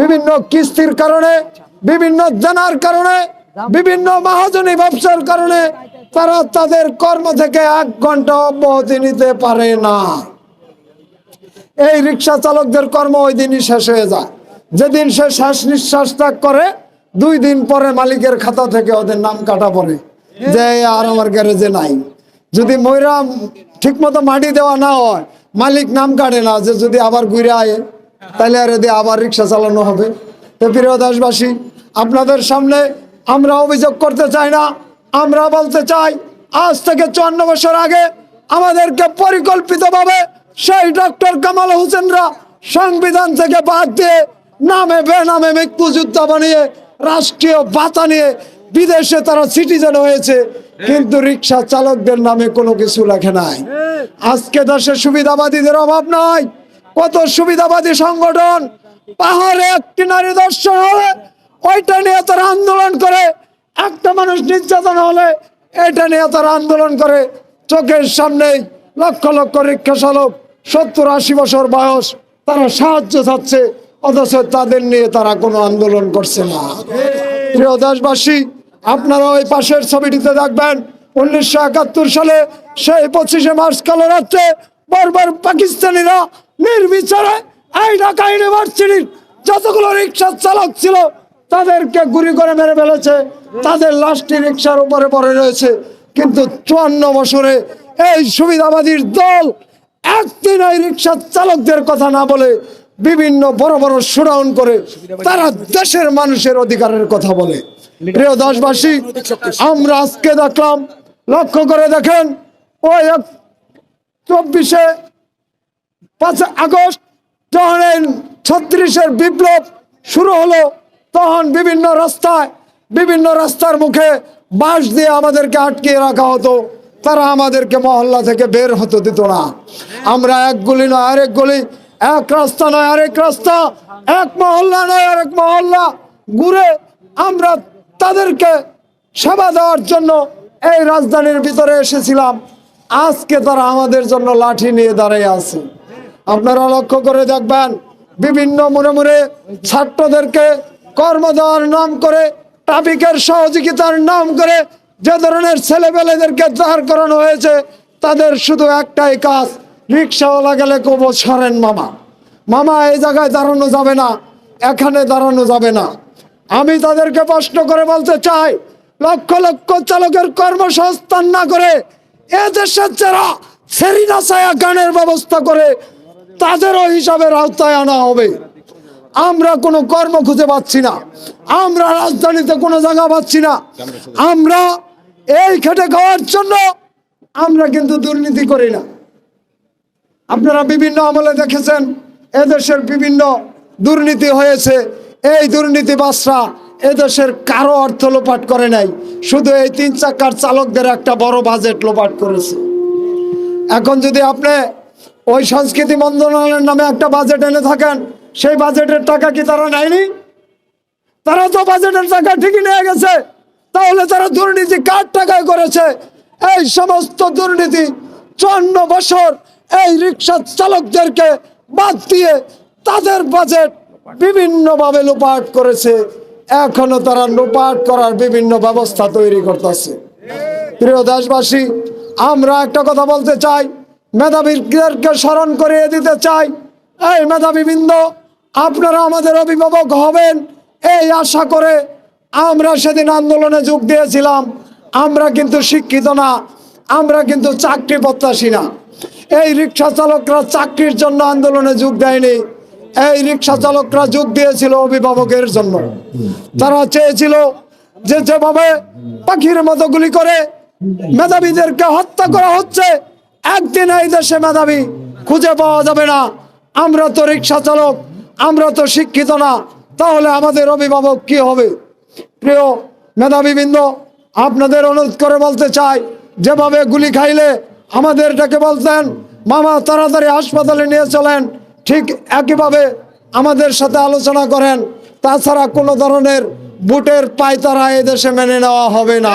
বিভিন্ন কিস্তির কারণে, বিভিন্ন জানার কারণে, বিভিন্ন মহাজনী ব্যবসার কারণে তারা তাদের কর্ম থেকে এক ঘণ্টা অব্যাহতি নিতে পারে না। এই রিক্সা চালকদের কর্ম ওই দিনই শেষ হয়ে যায়। যেদিন সে শ্বাস নিঃশ্বাস ত্যাগ করে, দুই দিন পরে মালিকের খাতা থেকে ওদের নাম কাটা পড়ে। যে আর আমার গ্যারেজে নাই। যদি ময়রা ঠিক মতো মাটি দেওয়া না হয়, মালিক নাম কাটে না যে যদি আবার ঘুরে আয়। তাহলে আর এদের আবার রিক্সা চালানো হবে। তো প্রিয় দাসবাসী আপনাদের সামনে আমরা অভিযোগ করতে চাই না, আমরা বলতে চাই, আজ থেকে চুয়ান্ন বছর আগে আমাদেরকে পরিকল্পিতভাবে সেই ডক্টর কামাল হোসেনরা সংবিধান থেকে বাদ দিয়ে নামে বেনামে মৃত্যু যোদ্ধা বানিয়ে, রাষ্ট্রীয় ভাতা নিয়ে বিদেশে তারা সিটিজেন হয়েছে। কিন্তু রিক্সা চালকদের নামে কোনো কিছু লেখে নাই। আজকে দেশে সুবিধাবাদীদের অভাব নাই। কত সুবিধাবাদী সংগঠন। পাহাড়ে একটি নারী দর্শন হলে ওইটা নিয়ে তারা আন্দোলন করে, একটা মানুষ নির্যাতন হলে এটা নিয়ে তারা আন্দোলন করে। চোখের সামনেই লক্ষ লক্ষ রিক্ষা চালক সত্তর আশি বছর বয়স, তারা সাহায্য চাচ্ছে, অথচ তাদের নিয়ে তারা কোনো আন্দোলন করছে না। প্রিয় দেশবাসী, আপনারা ওই পাশের ছবিটিতে দেখবেন, উনিশশো একাত্তর সালে সেই পঁচিশে মার্চ কালো রাত্রে বারবার পাকিস্তানিরা নির্বিচারে এই ঢাকা ইউনিভার্সিটির যতগুলো রিক্সা চালক ছিল, তাদেরকে গুলি করে মেরে ফেলেছে। তাদের লাশটি রিক্সার উপরে পড়ে রয়েছে। কিন্তু চুয়ান্ন বছরে এই সুবিধাবাদীর দল একদিন এই রিক্সা চালকদের কথা না বলে বিভিন্ন বড় বড় সুরাউন করে তারা দেশের মানুষের অধিকারের কথা বলে। প্রিয় দেশবাসী, আমরা আজকে দেখলাম, লক্ষ্য করে দেখেন, ওই চব্বিশে পাঁচ আগস্ট যখন ছত্রিশের বিপ্লব শুরু হলো, তখন বিভিন্ন রাস্তায়, বিভিন্ন রাস্তার মুখে বাঁশ দিয়ে আমাদেরকে আটকিয়ে রাখা হতো। তারা আমাদেরকে মহল্লা থেকে বের হতে দিত না। আমরা এক গুলি নয়, আরেক গুলি। এক রাস্তা নয়, আরেক রাস্তা। এক মহল্লা নয়, আরেক মহল্লা। ঘুরে আমরা তাদেরকে সেবা দেওয়ার জন্য এই রাজধানীর ভিতরে এসেছিলাম। আজকে তারা আমাদের জন্য লাঠি নিয়ে দাঁড়িয়ে আছে। আপনারা লক্ষ্য করে দেখবেন, বিভিন্ন মনে মনে ছাত্রদেরকে কর্ম দেওয়ার নাম করে ট্রাফিকের সহযোগিতার নাম করে যে ধরনের ছেলেপেলেদেরকে দাঁড় করানো হয়েছে, তাদের শুধু একটাই কাজ, রিক্সাওয়ালা গেলে কবো সরেন মামা। মামা, এই জায়গায় দাঁড়ানো যাবে না, এখানে দাঁড়ানো যাবে না। আমি তাদেরকে প্রশ্ন করে বলতে চাই, লক্ষ লক্ষ চালকের কর্মসংস্থান না করে এ দেশের যারা সেরিনা ছায়া গানের ব্যবস্থা করে, তাদেরও হিসাবের আওতায় আনা হবে। আমরা কোনো কর্ম খুঁজে পাচ্ছি না। আমরা রাজধানীতে কোনো জায়গা পাচ্ছি না। আমরা এই খেটে খাওয়ার জন্য আমরা কিন্তু দুর্নীতি করি না। আপনারা বিভিন্ন আমলে দেখেছেন, এদেশের বিভিন্ন দুর্নীতি হয়েছে। এই দুর্নীতি বাসরা এদেশের কারও অর্থ লোপাট করে নাই। শুধু এই তিন চাকার চালকদের একটা বড় বাজেট লোপাট করেছে। এখন যদি আপনি ওই সংস্কৃতি মন্ত্রণালয়ের নামে একটা বাজেট এনে থাকেন, সেই বাজেটের টাকা কি তারা নেয়নি? তারা তো বাজেটের টাকা ঠিকই নিয়ে গেছে। তাহলে তারা দুর্নীতি কার টাকায় করেছে? এই সমস্ত দুর্নীতি চুয়ান্ন বছর এই রিক্সা চালকদেরকে বাদ দিয়ে তাদের বাজেট বিভিন্নভাবে লোপাট করেছে। এখনও তারা লোপাট করার বিভিন্ন ব্যবস্থা তৈরি করতেছে। প্রিয় দেশবাসী, আমরা একটা কথা বলতে চাই, মেধাবীদেরকে স্মরণ করিয়ে দিতে চাই। এই মেধাবীবৃন্দ, আপনারা আমাদের অভিভাবক হবেন। এই আশা করে আমরা সেদিন আন্দোলনে যোগ দিয়েছিলাম। আমরা কিন্তু শিক্ষিত না, আমরা কিন্তু চাকরি প্রত্যাশী না। এই রিক্সা চালকরা চাকরির জন্য আন্দোলনে যোগ দেয়নি। এই রিক্সা চালকরা যোগ দিয়েছিল অভিভাবকের জন্য। তারা চেয়েছিল যে যেভাবে পাখির মতো গুলি করে মেধাবীদেরকে হত্যা করা হচ্ছে, একদিন এই দেশে মেধাবী খুঁজে পাওয়া যাবে না। আমরা তো রিক্সা চালক, আমরা তো শিক্ষিত না, তাহলে আমাদের অভিভাবক কি হবে? প্রিয় মেধাবীবৃন্দ, আপনাদের অনুরোধ করে বলতে চাই, যেভাবে গুলি খাইলে আমাদের ডেকে বলতেন, মামা তাড়াতাড়ি হাসপাতালে নিয়ে চলেন ঠিক একইভাবে আমাদের সাথে আলোচনা করেন, তাছাড়া কোনো ধরনের বুটের পায়তারা এদেশে মেনে নেওয়া হবে না।